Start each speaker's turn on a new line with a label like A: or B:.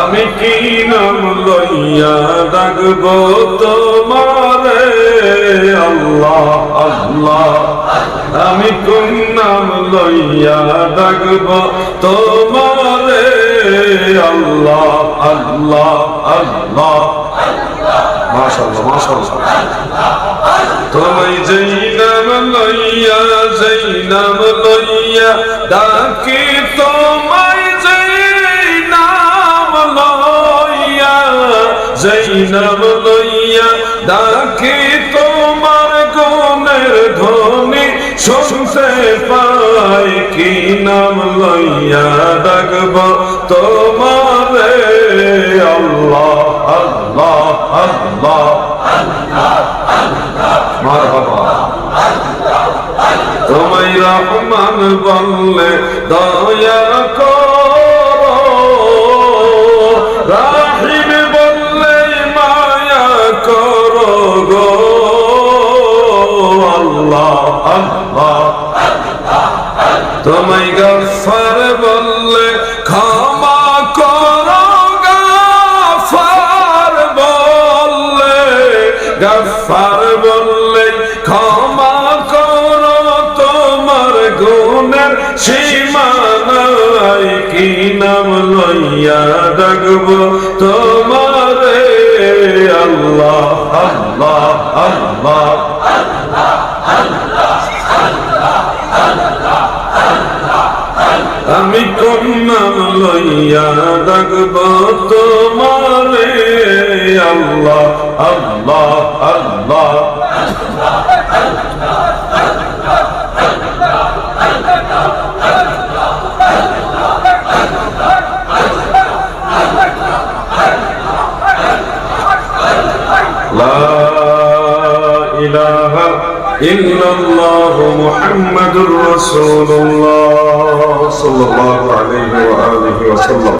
A: আমি কি নাম লইয়া ডাকব তোমারে? আল্লাহ আল্লাহ। আমি কোন নাম লইয়া ডাকব তোমারে? আল্লাহ আল্লাহ আল্লাহ। মাশাআল্লাহ মাশাআল্লাহ। তোমায় যেই নাম লইয়া, যেই নাম লইয়া ডাকি নাম লইয়া ডাকি তোমার গুণের ধ্বনি, শুনতে পাই কি নাম লইয়া ডাকব? তোমারে আল্লাহ আল্লাহ আল্লাহ মারহাবা তোমায় রহমান বললে দয়া করো। তোমায় গফার বললে ক্ষমা করো, গফার বললে গফার বললে ক্ষমা করো। তোমার গুণের সীমানায় কি নাম লইয়া ডাকব? তোমারে আল্লাহ আল্লাহ আল্লাহ আমি কোন নাম লইয়া ডাকব তোমারে আল্লাহ আল্লাহ আল্লাহ ইলাহা ইল্লাল্লাহু মুহাম্মাদুর রাসূলুল্লাহ صلى الله عليه وآله وسلم.